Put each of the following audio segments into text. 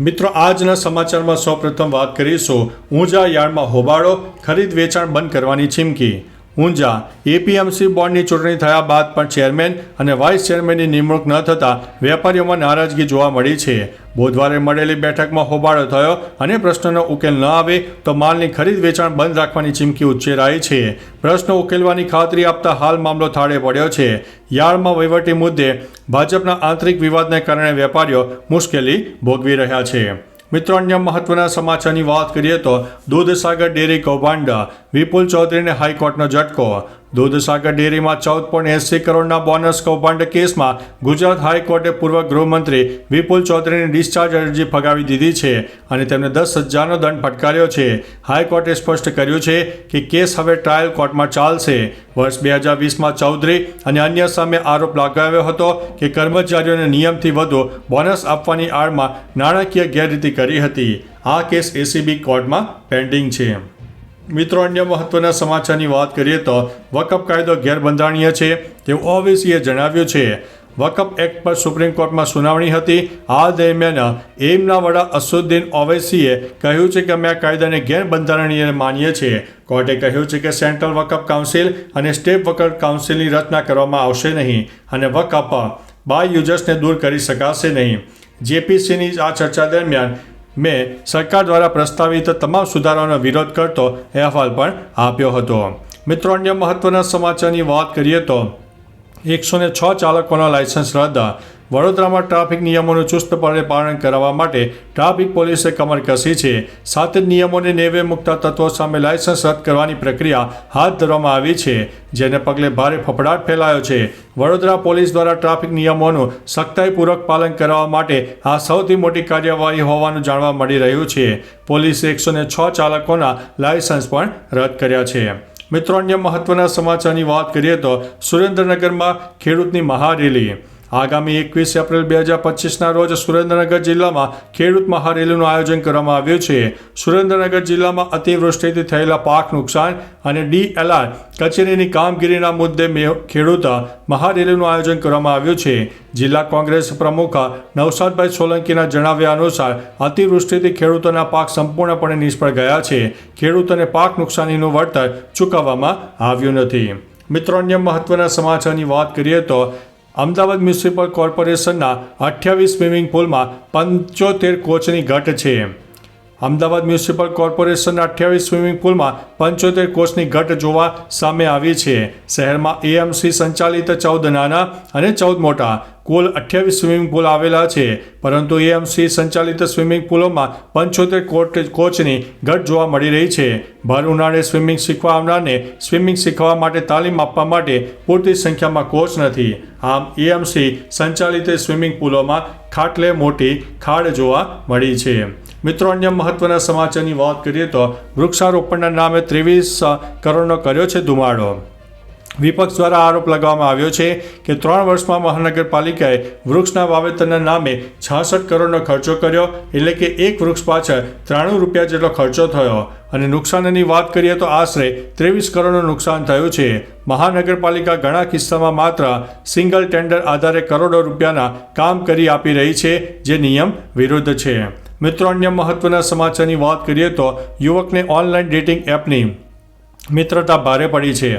મિત્રો આજના સમાચારમાં સૌપ્રથમ વાત કરીશું. ઊંઝા યાર્ડમાં હોબાળો ખરીદ વેચાણ બંધ કરવાની ચીમકી ઊંઝા એપીએમસી બોર્ડની ચૂંટણી થયા બાદ પણ ચેરમેન અને વાઇસ ચેરમેનની નિમણૂક ન થતાં વેપારીઓમાં નારાજગી જોવા મળી છે. બુધવારે મળેલી બેઠકમાં હોબાળો થયો અને પ્રશ્નનો ઉકેલ ન આવે તો માલની ખરીદ વેચાણ બંધ રાખવાની ચીમકી ઉચ્ચેરાઈ છે. પ્રશ્ન ઉકેલવાની ખાતરી આપતા હાલ મામલો થાળે પડ્યો છે. યાર્ડમાં વહીવટી મુદ્દે ભાજપના આંતરિક વિવાદને કારણે વેપારીઓ મુશ્કેલી ભોગવી રહ્યા છે. મિત્રો, અન્ય મહત્વના સમાચારની વાત કરીએ તો દૂધસાગર ડેરી કૌભાંડ વિપુલ ચૌધરીને હાઈકોર્ટનો ઝટકો. દૂધસાગર ડેરીમાં ચૌદ પોઈન્ટ એંસી કરોડના બોનસ કૌભાંડ કેસમાં ગુજરાત હાઈકોર્ટે પૂર્વ ગૃહમંત્રી વિપુલ ચૌધરીની ડિસ્ચાર્જ અરજી ફગાવી દીધી છે અને તેમને દસ હજારનો દંડ ફટકાર્યો છે. હાઈકોર્ટે સ્પષ્ટ કર્યું છે કે કેસ હવે ટ્રાયલ કોર્ટમાં ચાલશે. વર્ષ બે હજાર વીસમાં ચૌધરી અને અન્ય સામે આરોપ લગાવ્યો હતો કે કર્મચારીઓને નિયમથી વધુ બોનસ આપવાની આડમાં નાણાકીય ગેરરીતિ કરી હતી. આ કેસ એસીબી કોર્ટમાં પેન્ડિંગ છે. મિત્રો, અન્ય મહત્વના સમાચારની વાત કરીએ તો વકફ કાયદો ગેરબંધારણીય છે તેવું ઓવેસીએ જણાવ્યું છે. વકફ એક્ટ પર સુપ્રીમ કોર્ટમાં સુનાવણી હતી. આ દરમિયાન એમના વડા અસુદ્દીન ઓવૈસીએ કહ્યું છે કે અમે આ કાયદાને ગેરબંધારણીય માનીએ છીએ. કોર્ટે કહ્યું છે કે સેન્ટ્રલ વકફ કાઉન્સિલ અને સ્ટેટ વકફ કાઉન્સિલની રચના કરવામાં આવશે નહીં અને વકફ બાય યુઝર્સને દૂર કરી શકાશે નહીં. જેપીસીની આ ચર્ચા દરમિયાન મેં સરકાર દ્વારા પ્રસ્તાવિત તમામ સુધારાઓનો વિરોધ કરતો અહેવાલ પણ આપ્યો હતો. મિત્રો, અન્ય મહત્વના સમાચારની વાત કરીએ તો એકસો ને છ ચાલકોના લાયસન્સ રદ વડોદરામાં ટ્રાફિક નિયમોનું ચુસ્તપણે પાલન કરાવવા માટે ટ્રાફિક પોલીસે કમર કસી છે. સાથે જ નિયમોને નેવે મુકતા તત્વો સામે લાયસન્સ રદ કરવાની પ્રક્રિયા હાથ ધરવામાં આવી છે, જેને પગલે ભારે ફફડાટ ફેલાયો છે. વડોદરા પોલીસ દ્વારા ટ્રાફિક નિયમોનું સખ્તાઈપૂર્વક પાલન કરાવવા માટે આ સૌથી મોટી કાર્યવાહી હોવાનું જાણવા મળી રહ્યું છે. પોલીસે એકસો ને છ ચાલકોના લાયસન્સ પણ રદ કર્યા છે. મિત્રો, અન્ય મહત્વના સમાચારની વાત કરીએ તો સુરેન્દ્રનગરમાં ખેડૂતની મહારેલી. આગામી એકવીસ એપ્રિલ બે હજાર પચીસના રોજ સુરેન્દ્રનગર જિલ્લામાં ખેડૂત મહારેલીનું આયોજન કરવામાં આવ્યું છે. સુરેન્દ્રનગર જિલ્લામાં અતિવૃષ્ટિથી થયેલા પાક નુકસાન અને ડીએલઆર કચેરીની કામગીરીના મુદ્દે ખેડૂત મહારેલીનું આયોજન કરવામાં આવ્યું છે. જિલ્લા કોંગ્રેસ પ્રમુખ નવસાદભાઈ સોલંકીના જણાવ્યા અનુસાર અતિવૃષ્ટિથી ખેડૂતોના પાક સંપૂર્ણપણે નિષ્ફળ ગયા છે. ખેડૂતોને પાક નુકસાનીનું વળતર ચૂકવવામાં આવ્યું નથી. મિત્રો, અન્ય મહત્વના સમાચારની વાત કરીએ તો અમદાવાદ મ્યુનિસિપલ કોર્પોરેશનના અઠ્યાવીસ સ્વિમિંગ પુલમાં પંચોતેર કોચની ઘટ છે. અમદાવાદ મ્યુનિસિપલ કોર્પોરેશનના અઠ્યાવીસ સ્વિમિંગ પુલમાં પંચોતેર કોચની ઘટ જોવા સામે આવી છે. શહેરમાં એએમસી સંચાલિત ચૌદ નાના અને ચૌદ મોટા કુલ અઠ્યાવીસ સ્વિમિંગ પુલ આવેલા છે. પરંતુ એએમસી સંચાલિત સ્વિમિંગ પુલોમાં પંચોતેર કોટ કોચની ઘટ જોવા મળી રહી છે. ભર ઉનાળે સ્વિમિંગ શીખવા આવનારને સ્વિમિંગ શીખવા માટે તાલીમ આપવા માટે પૂરતી સંખ્યામાં કોચ નથી. આમ એએમસી સંચાલિત સ્વિમિંગ પુલોમાં ખાટલે મોટી ખાડ જોવા મળી છે. મિત્રો, અન્ય મહત્વના સમાચારની વાત કરીએ તો વૃક્ષારોપણના નામે ત્રેવીસ કરોડનો કર્યો છે ધુમાડો. વિપક્ષ દ્વારા આરોપ લગાવવામાં આવ્યો છે કે ત્રણ વર્ષમાં મહાનગરપાલિકાએ વૃક્ષના વાવેતરના નામે છાસઠ કરોડનો ખર્ચો કર્યો, એટલે કે એક વૃક્ષ પાછળ ત્રાણું રૂપિયા જેટલો ખર્ચો થયો. અને નુકસાનની વાત કરીએ તો આશરે ત્રેવીસ કરોડનું નુકસાન થયું છે. મહાનગરપાલિકા ઘણા કિસ્સામાં માત્ર સિંગલ ટેન્ડર આધારે કરોડો રૂપિયાના કામ કરી આપી રહી છે, જે નિયમ વિરુદ્ધ છે. મિત્રો, અન્ય મહત્વના સમાચારની વાત કરીએ તો યુવકને ઓનલાઈન ડેટિંગ એપની મિત્રતા ભારે પડી છે.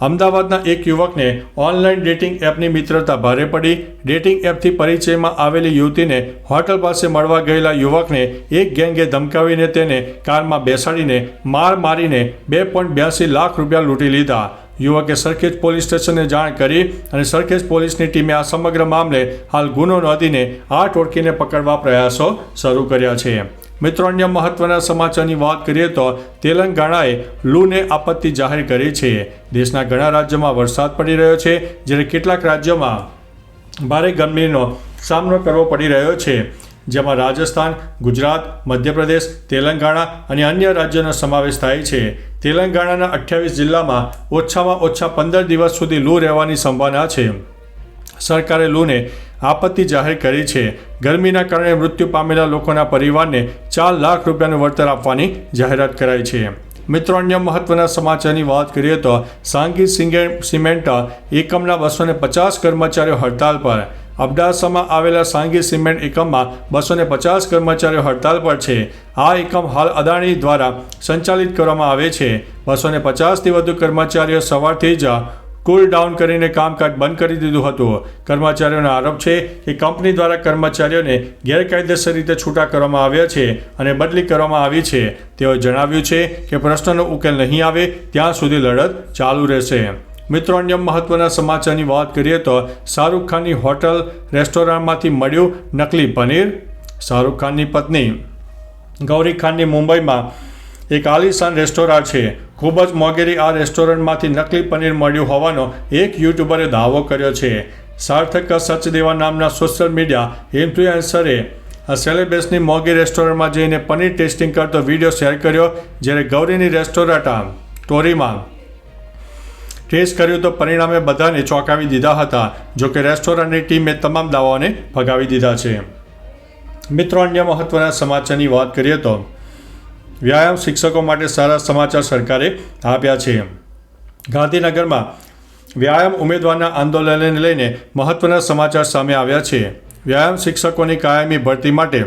અમદાવાદના એક યુવકને ઓનલાઈન ડેટિંગ એપની મિત્રતા ભારે પડી. ડેટિંગ એપથી પરિચયમાં આવેલી યુવતીને હોટલ પાસે મળવા ગયેલા યુવકને એક ગેંગે ધમકાવીને તેને કારમાં બેસાડીને માર મારીને બે પોઈન્ટ બ્યાસી લાખ રૂપિયા લૂંટી લીધા. યુવકે સરખેજ પોલીસ સ્ટેશને જાણ કરી અને સરખેજ પોલીસની ટીમે આ સમગ્ર મામલે હાલ ગુનો નોંધીને આ ટોળકીને પકડવા પ્રયાસો શરૂ કર્યા છે. મિત્રો, અન્ય મહત્વના સમાચારની વાત કરીએ તો તેલંગાણાએ લૂને આપત્તિ જાહેર કરી છે. દેશના ઘણા રાજ્યોમાં વરસાદ પડી રહ્યો છે, જ્યારે કેટલાક રાજ્યોમાં ભારે ગરમીનો સામનો કરવો પડી રહ્યો છે. જેમાં રાજસ્થાન, ગુજરાત, મધ્યપ્રદેશ, તેલંગાણા અને અન્ય રાજ્યોનો સમાવેશ થાય છે. તેલંગાણાના અઠ્યાવીસ જિલ્લામાં ઓછામાં ઓછા પંદર દિવસ સુધી લૂ રહેવાની સંભાવના છે. સરકારે લૂને આપત્તિ જાહેર કરી છે. ગરમીના કારણે મૃત્યુ પામેલા લોકોના પરિવારને ચાર લાખ રૂપિયાનું વળતર આપવાની જાહેરાત કરાઈ છે. મિત્રો, અન્ય મહત્વના સમાચારની વાત કરીએ તો સાંગી સિંગે સિમેન્ટ એકમના બસો ને પચાસ કર્મચારીઓ હડતાલ પર અબડાસામાં આવેલા સાંગી સિમેન્ટ એકમમાં બસો ને પચાસ કર્મચારીઓ હડતાલ પર છે. આ એકમ હાલ અદાણી દ્વારા સંચાલિત કરવામાં આવે છે. બસો ને પચાસથી વધુ કર્મચારીઓ સવારથી જ કુલ ડાઉન કરીને કામકાજ બંધ કરી દીધું હતું. કર્મચારીઓનો આરોપ છે કે કંપની દ્વારા કર્મચારીઓને ગેરકાયદેસર રીતે છૂટા કરવામાં આવ્યા છે અને બદલી કરવામાં આવી છે. તેઓએ જણાવ્યું છે કે પ્રશ્નનો ઉકેલ નહીં આવે, ત્યાં સુધી લડત ચાલુ રહેશે. મિત્રો, અન્ય મહત્વના સમાચારની વાત કરીએ તો શાહરૂખ ખાનની હોટલ રેસ્ટોરન્ટમાંથી મળ્યું નકલી પનીર. શાહરૂખ ખાનની પત્ની ગૌરી ખાનની મુંબઈમાં એક આલિશાન રેસ્ટોરન્ટ છે. ખૂબ જ મોંઘેરી આ રેસ્ટોરન્ટમાંથી નકલી પનીર મળ્યું હોવાનો એક યુટ્યુબરે દાવો કર્યો છે. સાર્થક સચદેવા નામના સોશિયલ મીડિયા ઇન્ફ્લુએન્સરે આ સેલેબ્રેસની મોંઘી રેસ્ટોરન્ટમાં જઈને પનીર ટેસ્ટિંગ કરતો વીડિયો શેર કર્યો, જ્યારે ગૌરીની રેસ્ટોરન્ટ ટોરીમાં ટેસ્ટ કર્યું તો પરિણામે બધાને ચોંકાવી દીધા હતા જોકે રેસ્ટોરન્ટની ટીમે તમામ દાવાઓને ભગાવી દીધા છે. મિત્રો, અન્ય મહત્વના સમાચારની વાત કરીએ તો, વ્યાયામ શિક્ષકો માટે સારા સમાચાર સરકારે આપ્યા છે. ગાંધીનગરમાં વ્યાયામ ઉમેદવારના આંદોલનને લઈને મહત્વના સમાચાર સામે આવ્યા છે. વ્યાયામ શિક્ષકોની કાયમી ભરતી માટે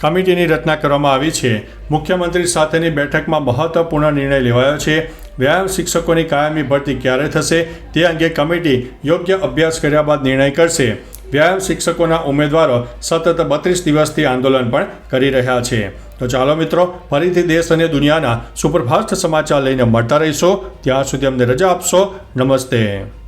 કમિટીની રચના કરવામાં આવી છે. મુખ્યમંત્રી સાથેની બેઠકમાં મહત્વપૂર્ણ નિર્ણય લેવાયો છે. વ્યાયામ શિક્ષકોની કાયમી ભરતી ક્યારે થશે તે અંગે કમિટી યોગ્ય અભ્યાસ કર્યા બાદ નિર્ણય કરશે. વ્યાયામ શિક્ષકોના ઉમેદવારો સતત બત્રીસ દિવસથી આંદોલન પણ કરી રહ્યા છે. તો ચાલો મિત્રો, ફરીથી દેશ અને દુનિયાના સુપરફાસ્ટ સમાચાર લઈને મળતા રહીશો. ત્યાં સુધી અમને રજા આપશો. નમસ્તે.